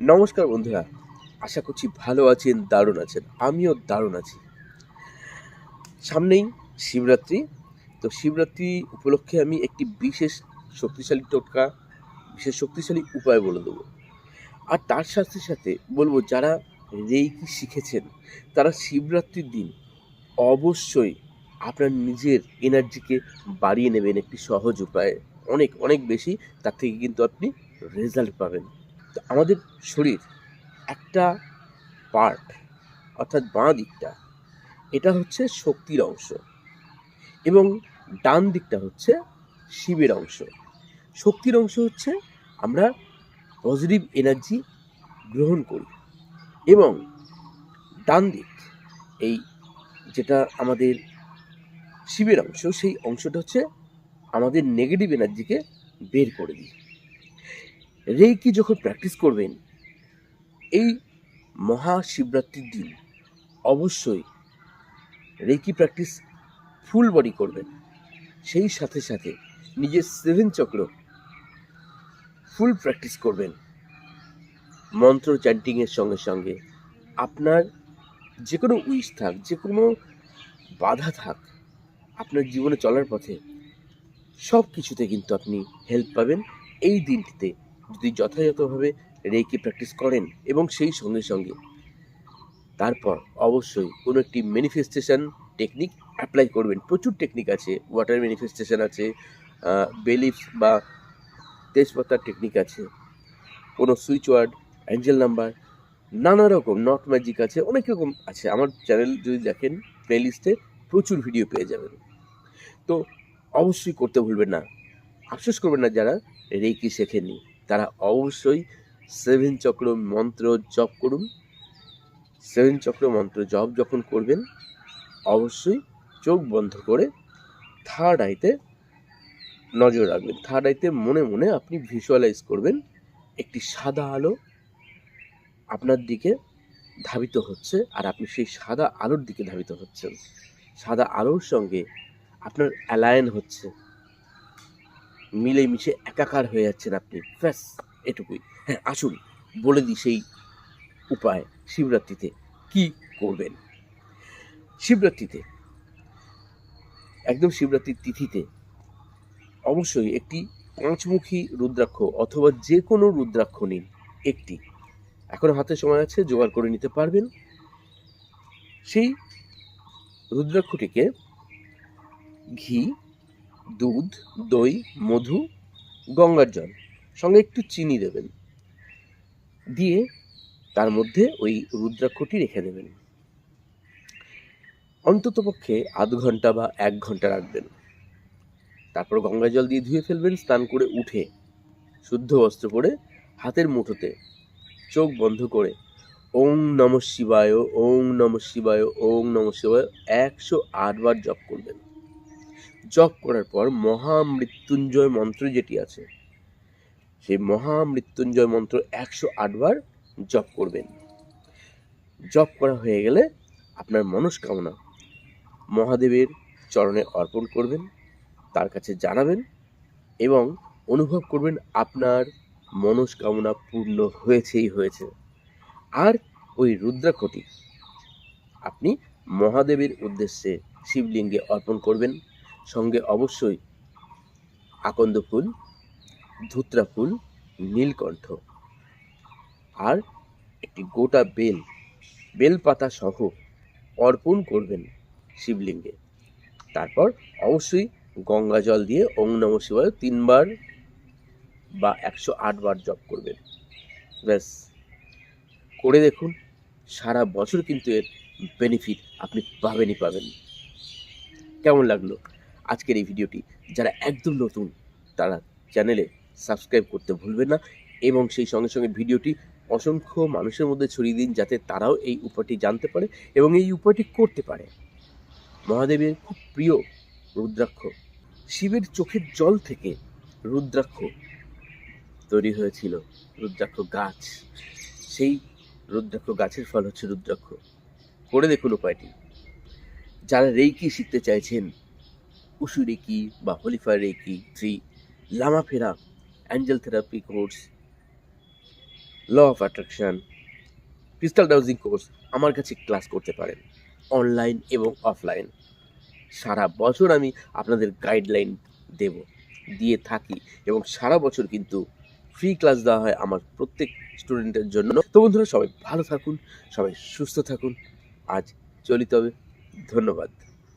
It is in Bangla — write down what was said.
নমস্কার বন্ধুরা, আশা করছি ভালো আছেন, দারুণ আছেন, আমিও দারুণ আছি। সামনেই শিবরাত্রি, তো শিবরাত্রি উপলক্ষে আমি একটি বিশেষ শক্তিশালী টোটকা, বিশেষ শক্তিশালী উপায় বলে দেবো। আর তার সাথে সাথে বলব, যারা রেইকি শিখেছেন, তারা শিবরাত্রির দিন অবশ্যই আপনার নিজের এনার্জিকে বাড়িয়ে নেবেন একটি সহজ উপায়ে। অনেক অনেক বেশি, তার থেকে কিন্তু আপনি রেজাল্ট পাবেন। তো আমাদের শরীর একটা পার্ট অর্থাৎ বাঁ দিকটা, এটা হচ্ছে শক্তির অংশ এবং ডান দিকটা হচ্ছে শিবের অংশ। শক্তির অংশ হচ্ছে আমরা পজিটিভ এনার্জি গ্রহণ করি এবং ডান দিক, এই যেটা আমাদের শিবের অংশ, সেই অংশটা হচ্ছে আমাদের নেগেটিভ এনার্জিকে বের করে দিই। রেইকি যখন প্র্যাকটিস করবেন, এই মহাশিবরাত্রির দিন অবশ্যই রেকি প্র্যাকটিস ফুল বডি করবেন। সেই সাথে সাথে নিজের সেভেন চক্র ফুল প্র্যাকটিস করবেন। মন্ত্র চ্যান্টিংয়ের সঙ্গে সঙ্গে আপনার যে কোনো উইশ থাক যে কোনো বাধা থাক, আপনার জীবনে চলার পথে সব কিছুতে কিন্তু আপনি হেল্প পাবেন। এই দিনটিতে যদি যথাযথভাবে রেকি প্র্যাকটিস করেন এবং সেই সঙ্গে সঙ্গে তারপর অবশ্যই কোনো একটি ম্যানিফেস্টেশন টেকনিক অ্যাপ্লাই করবেন। প্রচুর টেকনিক আছে ওয়াটার ম্যানিফেস্টেশন আছে বেলিফ বা তেজপাতার টেকনিক আছে, কোনো সুইচ ওয়ার্ড অ্যাঞ্জেল নাম্বার নানা রকম নট ম্যাজিক আছে, অনেক রকম আছে। আমার চ্যানেল যদি দেখেন প্লেলিস্টে প্রচুর ভিডিও পেয়ে যাবেন। তো অবশ্যই করতে ভুলবেন না। আফসোস করবেন না যারা রেকি শেখেননি। তারা অবশ্যই সেভেন চক্র মন্ত্র জপ করুন। সেভেন চক্র মন্ত্র জপ যখন করবেন, অবশ্যই চোখ বন্ধ করে থার্ড আইতে নজর রাখবেন। থার্ড আইতে মনে মনে আপনি ভিজুয়ালাইজ করবেন, একটি সাদা আলো আপনার দিকে ধাবিত হচ্ছে আর আপনি সেই সাদা আলোর দিকে ধাবিত হচ্ছেন। সাদা আলোর সঙ্গে আপনার অ্যালায়ন হচ্ছে। মিলেমিশে একাকার হয়ে যাচ্ছেন আপনি। ব্যাস, এটুকুই। হ্যাঁ আসুন, বলে দিই সেই উপায় শিবরাত্রিতে কি করবেন। শিবরাত্রিতে, একদম শিবরাত্রির তিথিতে অবশ্যই একটি পাঁচমুখী রুদ্রাক্ষ অথবা যে কোনো রুদ্রাক্ষ নিন। একটি। এখনও হাতে সময় আছে, জোগাড় করে নিতে পারবেন। সেই রুদ্রাক্ষটিকে ঘি দুধ, দই, মধু, গঙ্গার জল, সঙ্গে একটু চিনি দেবেন। দিয়ে তার মধ্যে ওই রুদ্রাক্ষটি রেখে দেবেন। অন্ততপক্ষে আধ ঘণ্টা বা এক ঘণ্টা রাখবেন। তারপর গঙ্গা জল দিয়ে ধুয়ে ফেলবেন, স্নান করে উঠে শুদ্ধ বস্ত্র পরে হাতের মুঠোতে চোখ বন্ধ করে ওং নম শিবায় ওং নম শিবায় ওং নম শিবায় একশো আটবার জপ করবেন। জপ করার পর মহামৃত্যুঞ্জয় মন্ত্র যেটি আছে, সেই মহামৃত্যুঞ্জয় মন্ত্র একশো আটবার জপ করবেন। জপ করা হয়ে গেলে আপনার মনস্কামনা মহাদেবের চরণে অর্পণ করবেন, তার কাছে জানাবেন এবং অনুভব করবেন আপনার মনস্কামনা পূর্ণ হয়েছেই হয়েছে। আর ওই রুদ্রাক্ষটি আপনি মহাদেবের উদ্দেশ্যে শিবলিঙ্গে অর্পণ করবেন। সঙ্গে অবশ্যই আকন্দ ফুল, ধুত্রা ফুল, নীলকণ্ঠ আর একটি গোটা বেল, বেলপাতা সহ অর্পণ করবেন শিবলিঙ্গে। তারপর অবশ্যই গঙ্গা জল দিয়ে ওং নম শিবায় তিনবার বা একশো আটবার জপ করবেন। ব্যাস, করে দেখুন, সারা বছর কিন্তু এর বেনিফিট আপনি পাবেনই পাবেন কেমন লাগল? আজকের এই ভিডিওটি। যারা একদম নতুন, তারা চ্যানেলে সাবস্ক্রাইব করতে ভুলবেন না এবং সেই সঙ্গে সঙ্গে ভিডিওটি অসংখ্য মানুষের মধ্যে ছড়িয়ে দিন যাতে তারাও এই উপায়টি জানতে পারে এবং এই উপায়টি করতে পারে। মহাদেবের খুব প্রিয় রুদ্রাক্ষ, শিবের চোখের জল থেকে রুদ্রাক্ষ তৈরি হয়েছিল। রুদ্রাক্ষ গাছ, সেই রুদ্রাক্ষ গাছের ফল হচ্ছে রুদ্রাক্ষ। করে দেখুন উপায়টি। যারা রেইকি শিখতে চাইছেন উসু রেকি বা হলিফার reiki three Lama Fera angel therapy course law of attraction crystal dowsing course আমার কাছে ক্লাস করতে পারেন অনলাইন এবং অফলাইন সারা বছর আমি আপনাদের গাইডলাইন দেব, দিয়ে থাকি এবং সারা বছর কিন্তু ফ্রি ক্লাস দেওয়া হয় আমার প্রত্যেক স্টুডেন্টের জন্য। তো বন্ধুরা সবাই ভালো থাকুন, সবাই সুস্থ থাকুন, আজ চলিত হবে। ধন্যবাদ।